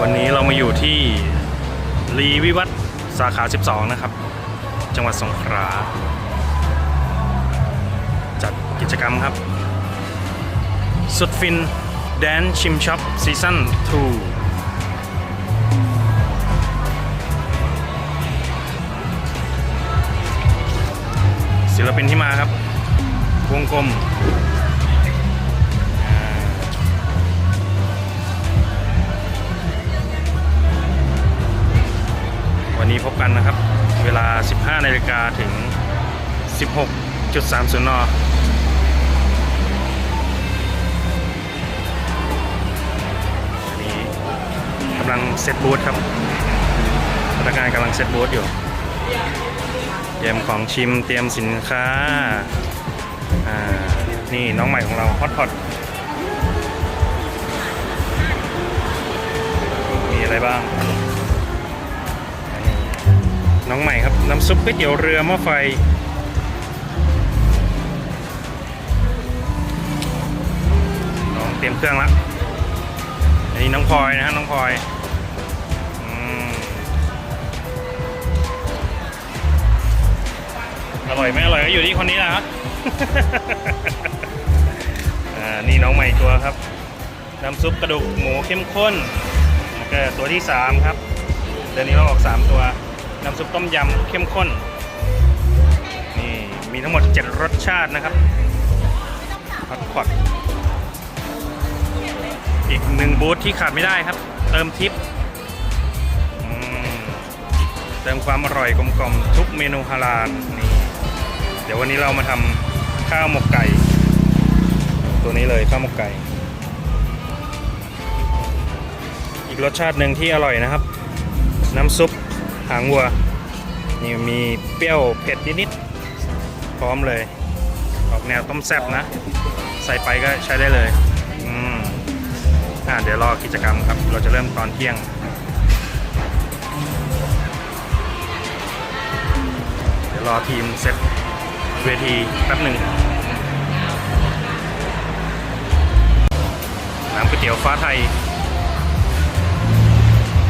วันนี้เรามาอยู่ที่รีวิวัฒสาขา 12 นะครับ จังหวัดสงขลาจัดกิจกรรมครับ สุดฟินแดนชิมช็อปซีซั่น2ศิลปินที่มาครับ วงกลม วันนี้พบกันนะครับ เวลา 15นาฬิกาถึง 16.30นอันนี้กำลังเซตบูธครับพนักงานกำลังเซตบูธอยู่ เตรียมของชิมเตรียมสินค้า อ่า นี่น้องใหม่ของเราฮอตพอตมีอะไรบ้าง น้องใหม่ครับ น้ำซุปก๋วยเตี๋ยวเรือหม้อไฟ น้องเตรียมเครื่องละอันนี้น้องพลอยนะฮะน้องพลอยอร่อยไม่อร่อยก็อยู่ที่คนนี้แหละฮะอ่านี่น้องใหม่ตัวครับ น้ำซุปกระดูกหมูเข้มข้นแล้วก็ตัวที่ 3 ครับ เดือนนี้เราออก 3 ตัว น้ำซุปต้มยำเข้มข้น นี่มีทั้งหมด 7 รสชาตินะครับฮอตพอตอีกหนึ่งบูธที่ขาดไม่ได้ครับ เติมทิปเติมความอร่อยกลมๆทุกเมนูฮาลาลนี่เดี๋ยววันนี้เรามาทำข้าวหมกไก่ ตัวนี้เลยข้าวหมกไก่ อีกรสชาติหนึ่งที่อร่อยนะครับ น้ำซุป หางวัวนี่มีเปรี้ยวเผ็ดนิดๆพร้อมเลย ออกแนวต้มแซ่บนะ ใส่ไปก็ใช้ได้เลยอืมอ่าเดี๋ยวรอกิจกรรมครับ เราจะเริ่มตอนเที่ยงเดี๋ยวรอทีมเซตเวทีแป๊บหนึ่งน้ำก๋วยเตี๋ยวฟ้าไทย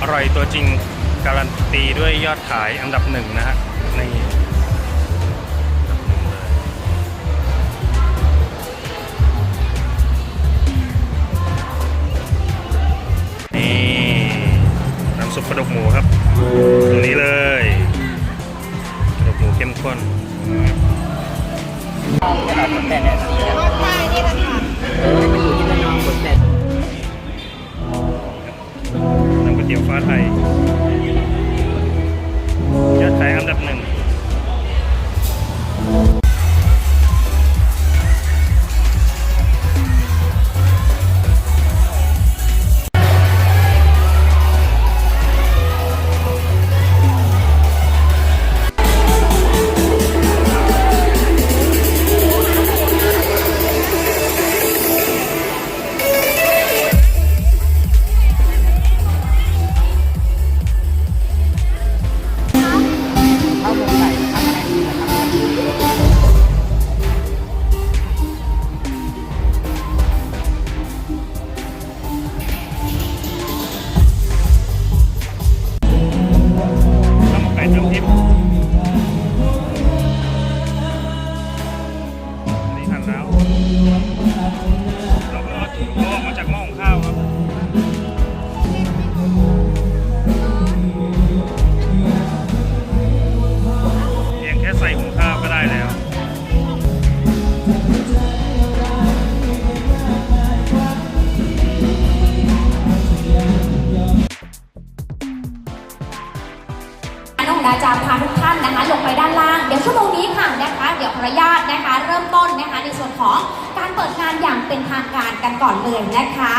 อร่อยตัวจริง การันตีด้วยยอดขายอันดับหนึ่งนะฮะนี่อันดับหนึ่งเลยนี่น้ำซุปกระดูกหมูครับตรงนี้เลยกระดูกหมูเข้มข้นน้ำก๋วย เตี๋ยวฟ้าไทยยอดขายอันดับหนึ่ง ทุกท่านนะคะ ลงไปด้านล่าง เดี๋ยวชั่วโมงนี้ค่ะนะคะ เดี๋ยวขออนุญาตนะคะ เริ่มต้นนะคะ ในส่วนของการเปิดงานอย่างเป็นทางการกันก่อนเลยนะคะ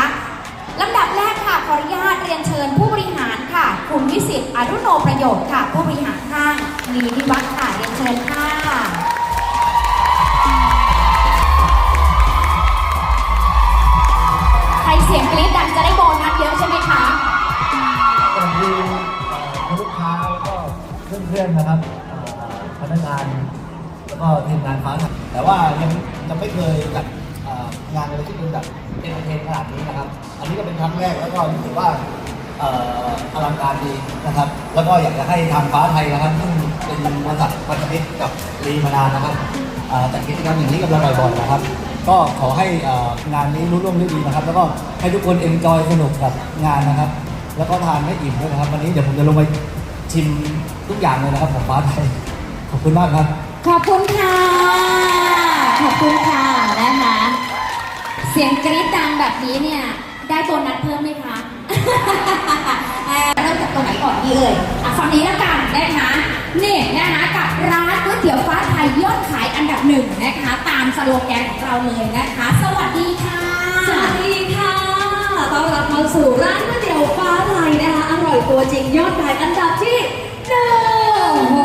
ลำดับแรกค่ะขออนุญาตเรียนเชิญผู้บริหารค่ะคุณวิสิตอรุโนประโยชน์ค่ะ ผู้บริหารห้างลีนิวัฒน์ค่ะเรียนเชิญค่ะใครเสียงกรี๊ดดังจะได้โบนัสเยอะใช่ไหมคะ เพื่อนๆนะครับพนักงานแล้วก็ทีมงานฟ้าครับแต่ว่ายังยังไม่เคยจัดงานอะไรที่เป็นแบบเอนเตอร์เทนขนาดนี้นะครับ อันนี้ก็เป็นครั้งแรกแล้วก็รู้สึกว่าอลังการดีนะครับ แล้วก็อยากจะให้ทางฟ้าไทยนะครับซึ่งเป็นบริษัทพันธมิตรกับรีมานานนะครับเอ่อจัดกิจกรรมอย่างนี้กับเราบ่อยๆนะครับ ก็ขอให้งานนี้รุ่ร่วงด้ดีนะครับ แล้วก็ให้ทุกคนเอ็นจอยสนุกกับงานนะครับ แล้วก็ทานให้อิ่มด้วยนะครับ วันนี้เดี๋ยวผมจะลงไป ชิมทุกอย่างเลยนะครับของฟ้าไทยขอบคุณมากครับ ขอบคุณค่ะ ขอบคุณค่ะนะคะ เสียงกรี๊ดดังแบบนี้เนี่ย ได้โบนัสเพิ่มไหมคะเอ่อเริ่มจากตรงไหนก่อนดีเอ่ยอะฝั่งนี้แล้วกันนะคะนี่นะคะกับร้านก๋วยเตี๋ยวฟ้าไทยยอดขายอันดับหนึ่งนะคะ ตามสโลแกนของเราเลยนะคะ สวัสดีค่ะ สวัสดีค่ะ ต้อนรับเข้าสู่ร้านก๋วยเตี๋ยวฟ้าไทยนะคะอร่อยตัวจริงยอดขายอันดับที่หนึ่งโอ้โห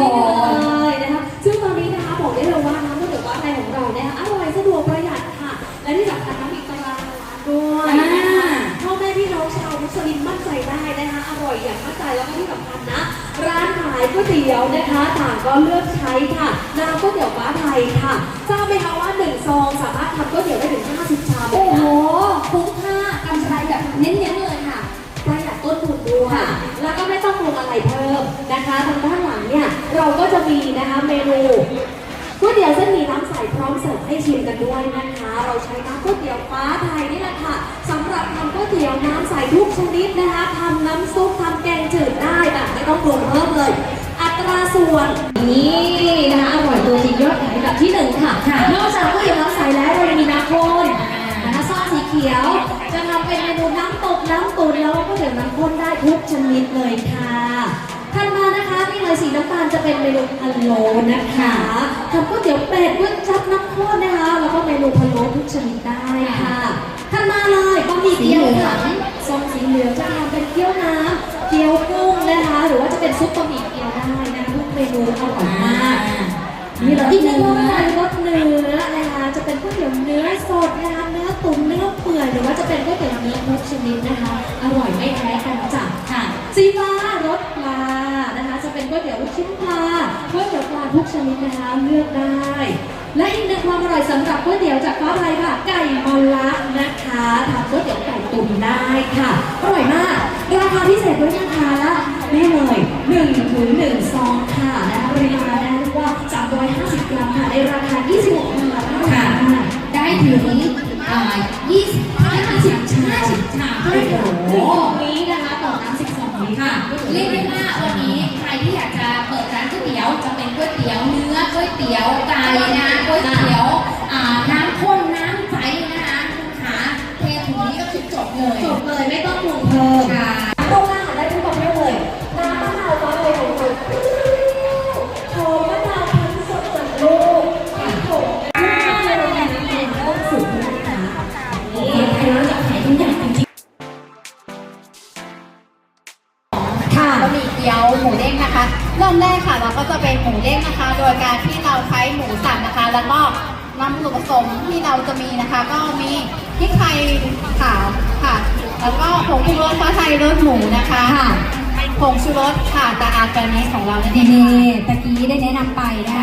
เลยนะคะซึ่งตอนนี้นะคะบอกได้เลยว่าน้ำก๋วยเตี๋ยวฟ้าไทยของเรานะคะอร่อยสะดวกประหยัดค่ะ และที่สำคัญนะมีตารางร้านด้วยนะคะพ่อแม่พี่น้องชาวมุสลิมมั่นใจได้นะคะอร่อยอย่างมั่นใจแล้วก็ที่สำคัญนะ ร้านขายก๋วยเตี๋ยวนะคะต่างก็เลือกใช้ค่ะน้ำก๋วยเตี๋ยวฟ้าไทยค่ะทราบไหมคะว่าหนึ่งซองสามารถทำก๋วยเตี๋ยวได้ถึง50ชามเลยโอ้โหนะคุ้มค่ากำไร แบบเน้นๆเลยค่ะประหยัดต้นทุนด้วยค่ะแล้วก็ไม่ต้องปรุงอะไรเพิ่มนะคะทางด้านหลังเนี่ยเราก็จะมีนะคะเมนูก๋วยเตี๋ยวเส้นหมี่น้ำใสพร้อมเสิร์ฟให้ชิมกันด้วยนะคะ เราใช้น้ำก๋วยเตี๋ยวฟ้าไทยนี่แหละค่ะสำหรับทำก๋วยเตี๋ยวน้ำใสทุกชนิดนะคะทำน้ำซุปทำแกงจืดได้แบบไม่ต้องปรุงเพิ่มเลย อัตราส่วนนี่นะคะอร่อยตัวจริงยอดขายอันดับที่หนึ่งค่ะค่ะนอกจากก๋วยเตี๋ยวน้ำใสแล้วเรายังมีน้ำข้น ขียว จะทำเป็นเมนูน้ำตกน้ำตุ๋นแล้วก็เดี๋ยวน้ำข้นได้ทุกชนิดเลยค่ะถัดมานะคะนี่เลยสีน้ำตาลจะเป็นเมนูพะโล้นะคะทำก๋วยเตี๋ยวเป็ดก๋วยจับน้ำข้นนะคะ แล้วก็เมนูพะโล้ทุกชนิดได้ค่ะถัดมาเลยบะหมี่เกี๊ยวค่ะซองสีเหลืองจะทำเป็นเกี๊ยวน้ำเกี๊ยวกุ้งนะคะ หรือว่าจะเป็นซุปบะหมี่เกี๊ยวได้นะคะทุกเมนูอร่อยมากมีรสอีกหนึ่งรสเป็นรสเนื้อนะคะจะเป็นก๋วยเตี๋ยวเนื้อสดนะคะเนื้อ ตุ๋นเนื้อเปื่อยหรือว่าจะเป็นก๋วยเตี๋ยวเนื้อทุกชนิดนะคะ อร่อยไม่แพ้กันจ้ะค่ะซีฟ้ารสปลานะคะ จะเป็นก๋วยเตี๋ยวลูกชิ้นปลาก๋วยเตี๋ยวปลาทุกชนิดนะคะเลือกได้ และอีกหนึ่งความอร่อยสำหรับก๋วยเตี๋ยวจากฟ้าไทยค่ะไก่มอลละนะคะทำก๋วยเตี๋ยวไก่ตุ๋นได้ค่ะอร่อยมากราคาพิเศษด้วยนะคะแม่เลย1ถึง1ซองค่ะนะคะปริมาณนะคะเรียกว่า350กรัมค่ะในราคา 26 ได้ถึงอ่า20 50ชาม50ชามใช่โอ้ค่ะโหหนึ่งวินะคะต่อน้ำ12วิค่ะ เรียกได้ว่าวันนี้ใครที่อยากจะเปิดร้านก๋วยเตี๋ยวจะเป็นก๋วยเตี๋ยวเนื้อก๋วยเตี๋ยวไก่นะ ตะกี้ได้แนะนำไปนะคะ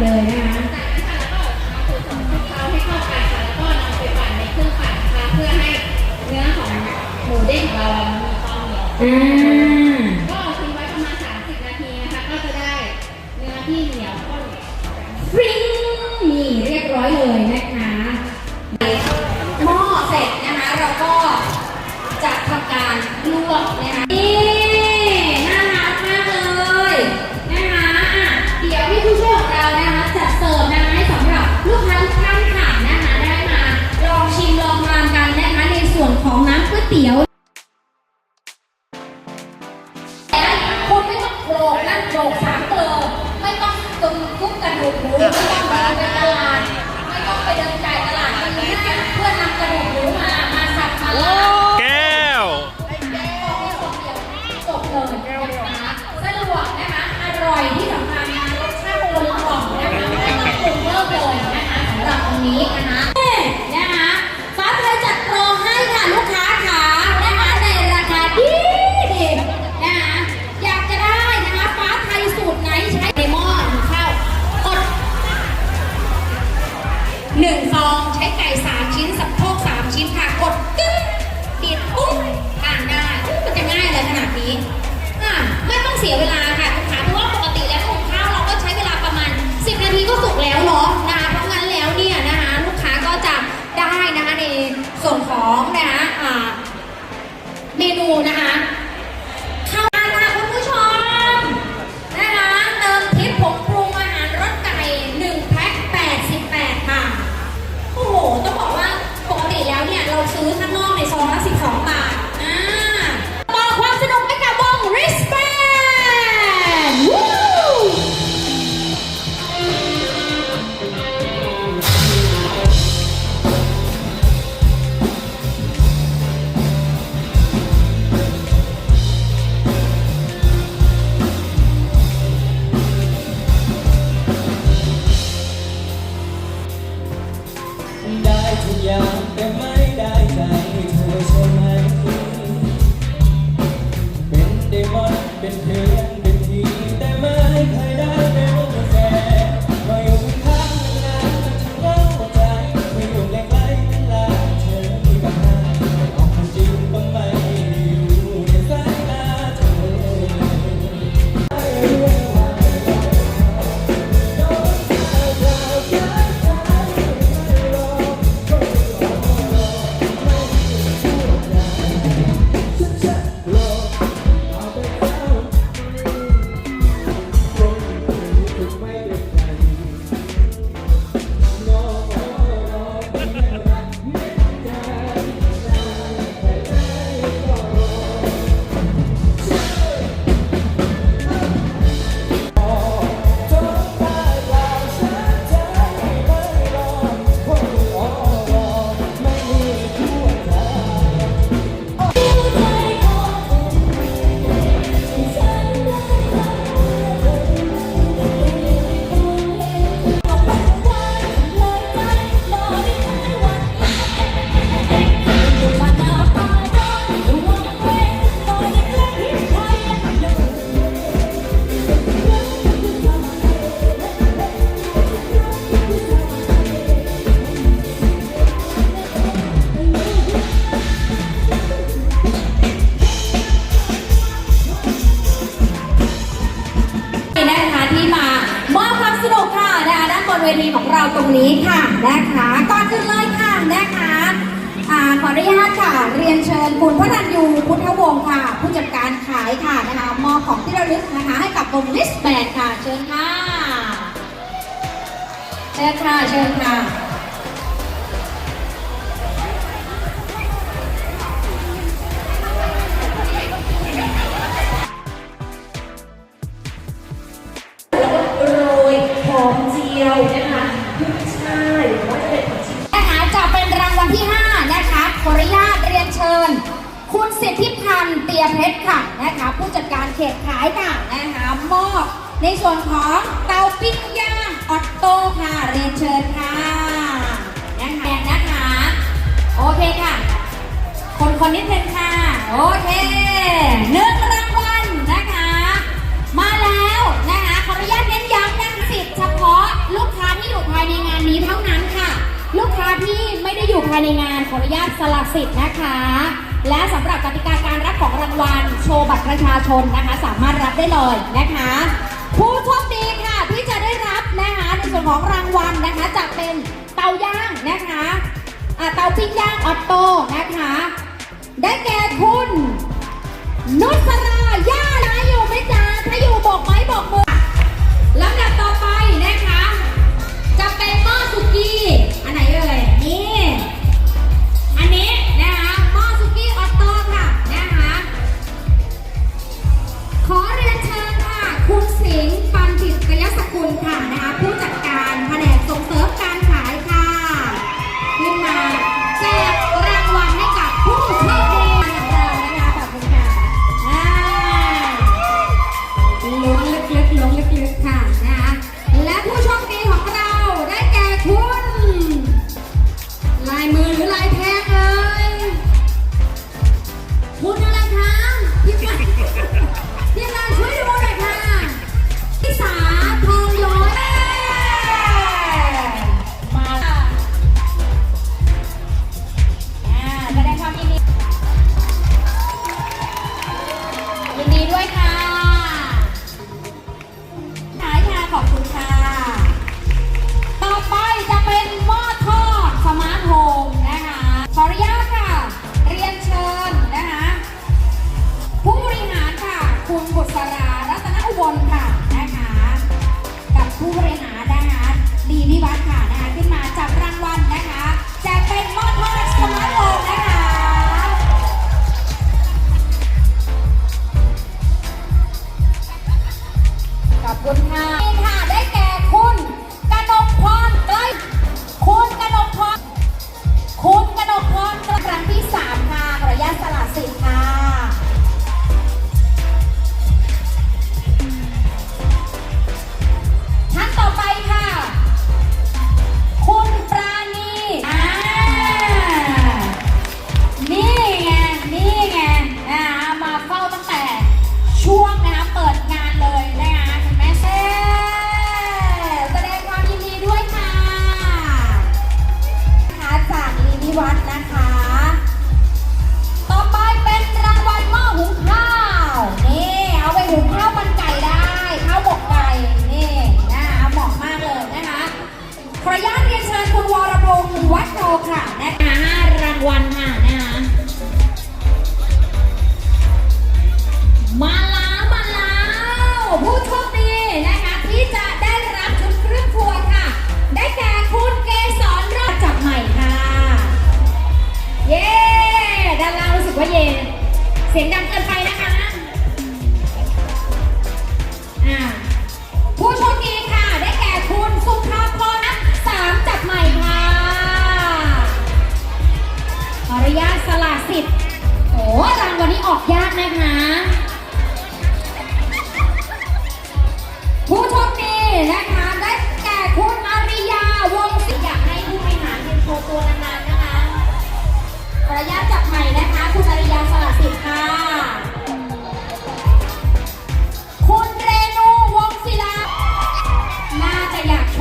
เลยนะคะเพื่อให้เนื้อของหมูเด้งของเรามันมีความเหนียวอ่าก็เอาทิ้งไว้ ยเพชรค่ะนะคะ ผู้จัดการเขตขายค่ะนะคะมอบในส่วนของเตาปิ้งย่างออตโต้ค่ะเรียนเชิญค่ะนะคะนะคะโอเคค่ะ คนคนนิดนึงค่ะ โอเคหนึ่งรางวัลนะคะ มาแล้วนะคะขออนุญาตเน้นย้ำนะสิทธิ์เฉพาะลูกค้าที่อยู่ภายในงานนี้เท่านั้นค่ะ ลูกค้าที่ไม่ได้อยู่ภายในงานขออนุญาตสละสิทธิ์นะคะ และสำหรับกติกาการรับของรางวัลโชว์บัตรประชาชนนะคะ สามารถรับได้เลยนะคะ ผู้โชคดีค่ะที่จะได้รับนะคะในส่วนของรางวัลนะคะจะเป็นเตาย่างนะคะเตาปิ้งย่างออตโต้นะคะ ได้แก่คุณนุสราย่านะอยู่ไหมจ๊ะถ้าอยู่บอกไม้บอกมือลำดับต่อ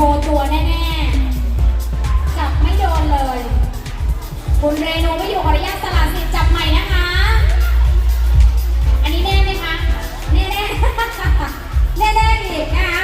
ว์ตัวแน่ๆ จับไม่โดนเลย คุณเรนูไม่อยู่ขออนุญาตสลาดสิทธิ์จับใหม่นะคะ อันนี้แน่ไหมคะ แน่แน่แน่แน่อีกอะ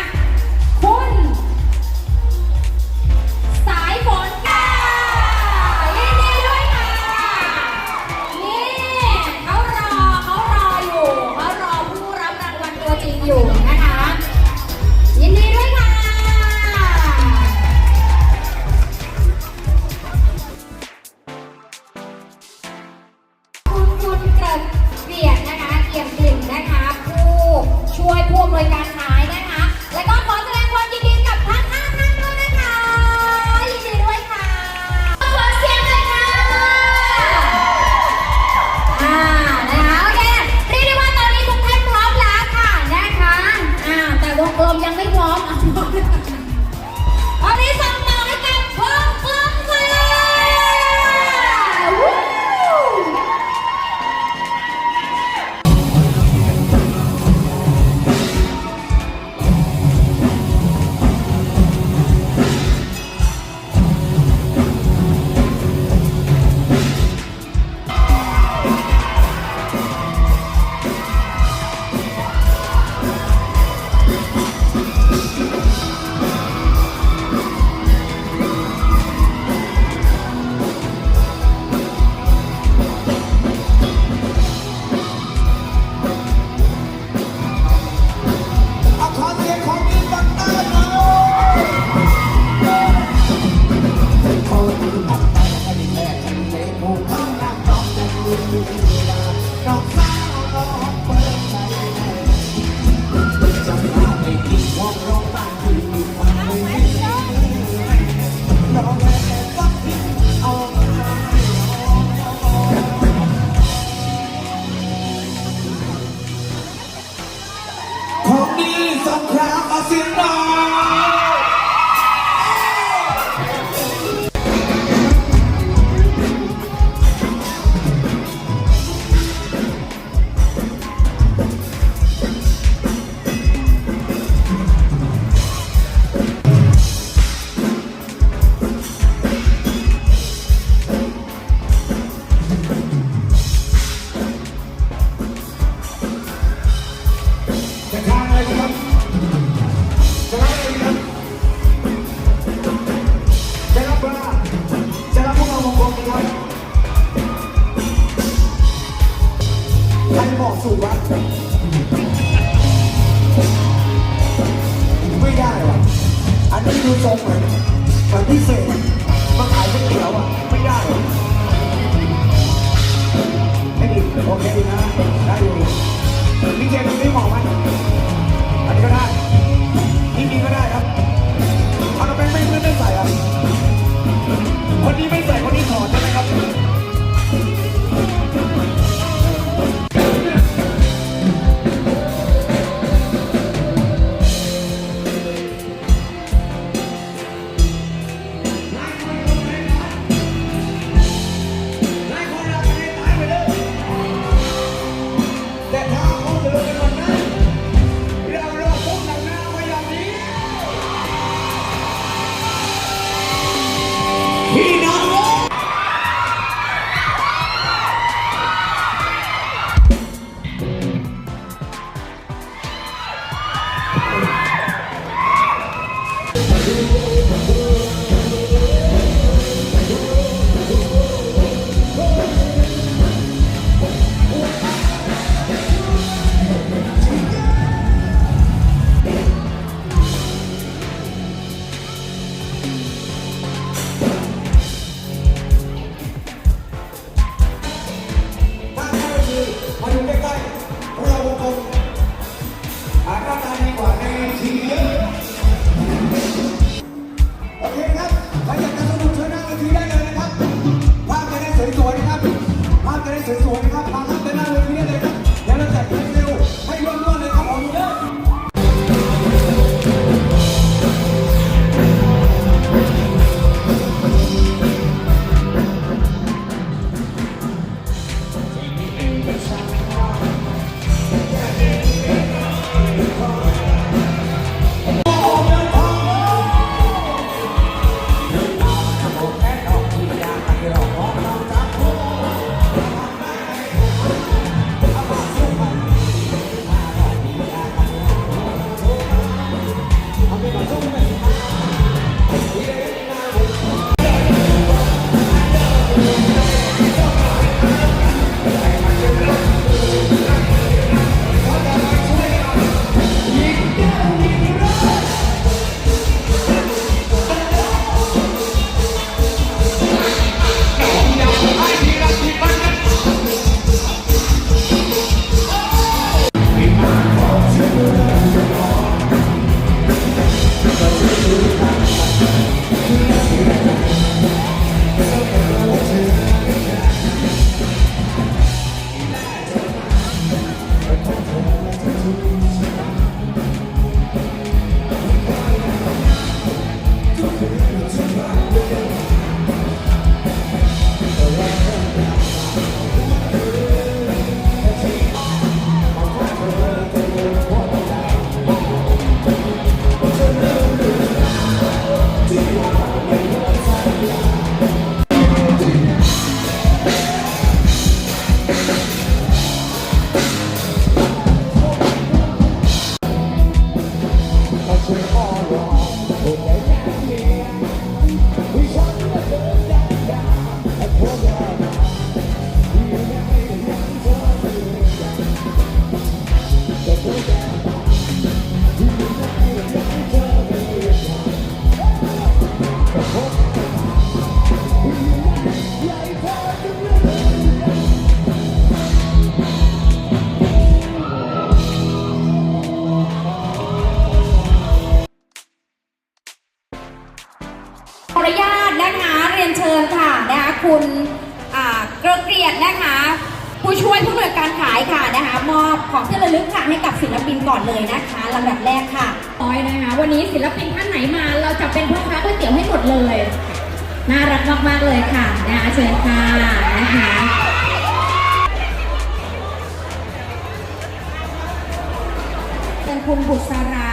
Thank you. รียนเชิญค่ะนะคะคุณเกระเกียรตินะคะ ผู้ช่วยผู้อำนวยการขายค่ะนะคะมอบของที่ระลึกค่ะให้กับศิลปินก่อนเลยนะคะลำดับแรกค่ะน้อยนะคะ วันนี้ศิลปินท่านไหนมา เราจะเป็นพ่อค้าก๋วยเตี๋ยวให้หมดเลยน่ารักมากๆเลยค่ะนะคะเชิญค่ะนะคะเป็นคุณบุษรา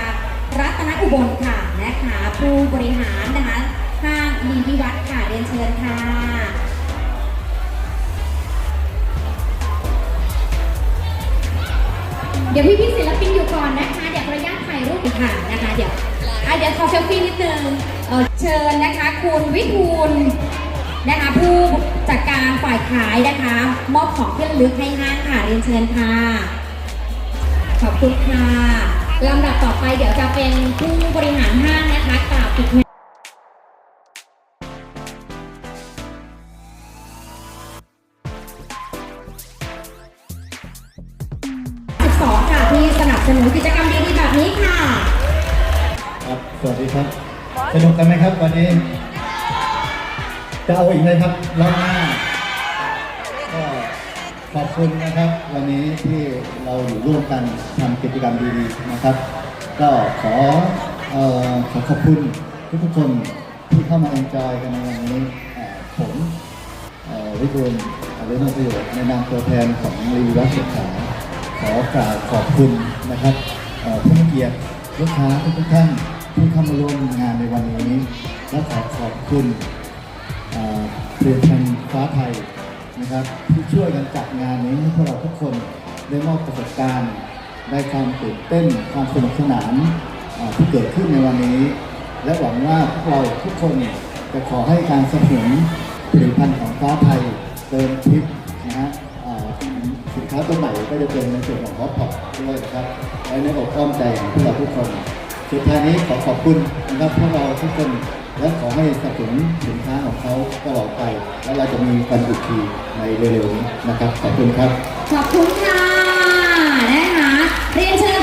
รัตนอุบลค่ะนะคะผู้บริหารนะคะห้างลีวิวัฒน์ เรียนเชิญค่ะ เดี๋ยวพี่พี่ศิลปินอยู่ก่อนนะคะ เดี๋ยวขออนุญาตถ่ายรูปอีกค่ะนะคะ เดี๋ยวอะเดี๋ยวขอเซลฟี่นิดนึงเอ่อเชิญนะคะ คุณวิทูลนะคะผู้จัดการฝ่ายขายนะคะ มอบของที่ระลึกให้ห้างค่ะเรียนเชิญค่ะ ขอบคุณค่ะลำดับต่อไปเดี๋ยวจะเป็นผู้บริหารห้างนะคะกล่าวปิด วัสดีครับ สนุกกันไหมครับวันนี้ จะเอาอีกไหมครับรอบหน้าก็ขอบคุณนะครับ วันนี้ที่เราอยู่ร่วมกันทำกิจกรรมดีๆนะครับ ก็ขอออขอขอบคุณทุกๆคนที่เข้ามาเอนจอยกันในวันนี้ผมเอ่อวิทูลอรุณประโยชน์ในนามตัวแทนของรีวิวัฒน์ศึกษาขอกราบขอบคุณนะครับผู้มีเกียรติลูกค้าทุกท่าน ที่เข้ามาร่วมงานในวันนี้ และขอขอบคุณอ่าผลิตภัณฑ์ฟ้าไทยนะครับที่ช่วยกันจัดงานนี้ให้พวกเราทุกคนได้มอบประสบการณ์ได้ความตื่นเต้นความสนุกสนานที่เกิดขึ้นในวันนี้ และหวังว่าพวกเราทุกคนจะขอให้การสนับสนุนผลิตภัณฑ์ของฟ้าไทยเติมทิปนะฮะสินค้าตัวใหม่ก็จะเป็นในส่วนของฮอปพอตด้วยนะครับไว้ในอกอ้อมใจของพวกเราทุกคน สุดท้ายนี้ขอขอบคุณนะครับพวกเราทุกคนและขอให้สนับสนุนสินค้าของเขาตลอดไป และเราจะมีกันอีกทีในเร็วๆนี้นะครับ ขอบคุณครับ ขอบคุณค่ะนะคะเรียนเชิญ